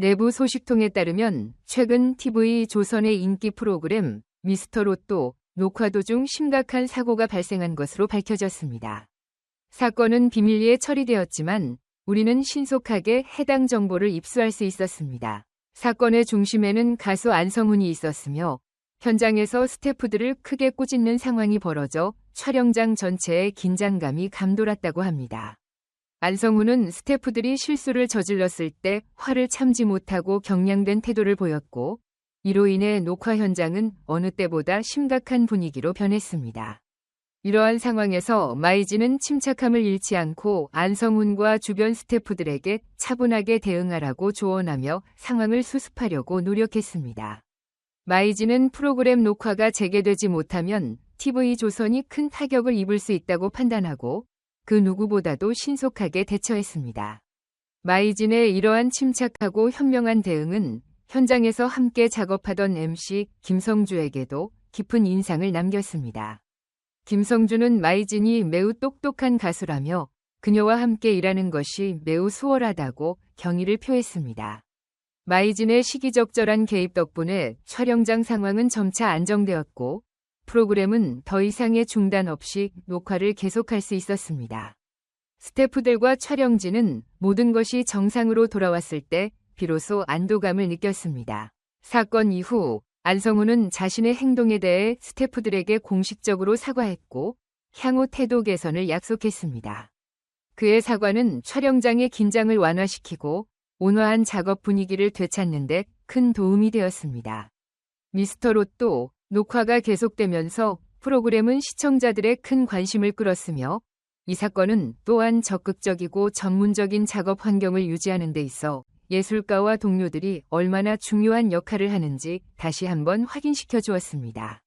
내부 소식통에 따르면 최근 TV 조선의 인기 프로그램 미스터 로또 녹화 도중 심각한 사고가 발생한 것으로 밝혀졌습니다. 사건은 비밀리에 처리되었지만 우리는 신속하게 해당 정보를 입수할 수 있었습니다. 사건의 중심에는 가수 안성훈이 있었으며 현장에서 스태프들을 크게 꾸짖는 상황이 벌어져 촬영장 전체에 긴장감이 감돌았다고 합니다. 안성훈은 스태프들이 실수를 저질렀을 때 화를 참지 못하고 경량된 태도를 보였고 이로 인해 녹화 현장은 어느 때보다 심각한 분위기로 변했습니다. 이러한 상황에서 마이지는 침착함을 잃지 않고 안성훈과 주변 스태프들에게 차분하게 대응하라고 조언하며 상황을 수습하려고 노력했습니다. 마이지는 프로그램 녹화가 재개되지 못하면 TV조선이 큰 타격을 입을 수 있다고 판단하고 그 누구보다도 신속하게 대처했습니다. 마이진의 이러한 침착하고 현명한 대응은 현장에서 함께 작업하던 MC 김성주에게도 깊은 인상을 남겼습니다. 김성주는 마이진이 매우 똑똑한 가수라며 그녀와 함께 일하는 것이 매우 수월하다고 경의를 표했습니다. 마이진의 시기적절한 개입 덕분에 촬영장 상황은 점차 안정되었고 프로그램은 더 이상의 중단 없이 녹화를 계속할 수 있었습니다. 스태프들과 촬영진은 모든 것이 정상으로 돌아왔을 때 비로소 안도감을 느꼈습니다. 사건 이후 안성우는 자신의 행동에 대해 스태프들에게 공식적으로 사과했고 향후 태도 개선을 약속했습니다. 그의 사과는 촬영장의 긴장을 완화시키고 온화한 작업 분위기를 되찾는 데 큰 도움이 되었습니다. 미스터 롯도 녹화가 계속되면서 프로그램은 시청자들의 큰 관심을 끌었으며 이 사건은 또한 적극적이고 전문적인 작업 환경을 유지하는 데 있어 예술가와 동료들이 얼마나 중요한 역할을 하는지 다시 한번 확인시켜 주었습니다.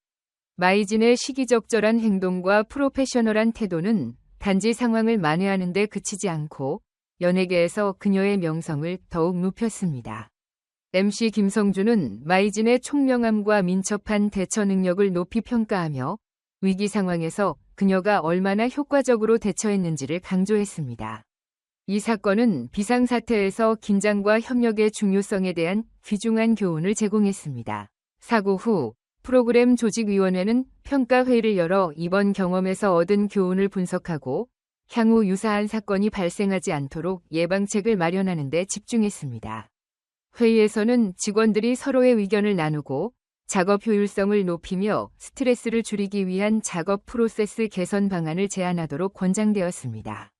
마이진의 시기적절한 행동과 프로페셔널한 태도는 단지 상황을 만회하는 데 그치지 않고 연예계에서 그녀의 명성을 더욱 높였습니다. MC 김성주는 마이진의 총명함과 민첩한 대처 능력을 높이 평가하며 위기 상황에서 그녀가 얼마나 효과적으로 대처했는지를 강조했습니다. 이 사건은 비상사태에서 긴장과 협력의 중요성에 대한 귀중한 교훈을 제공했습니다. 사고 후 프로그램 조직위원회는 평가회의를 열어 이번 경험에서 얻은 교훈을 분석하고 향후 유사한 사건이 발생하지 않도록 예방책을 마련하는 데 집중했습니다. 회의에서는 직원들이 서로의 의견을 나누고 작업 효율성을 높이며 스트레스를 줄이기 위한 작업 프로세스 개선 방안을 제안하도록 권장되었습니다.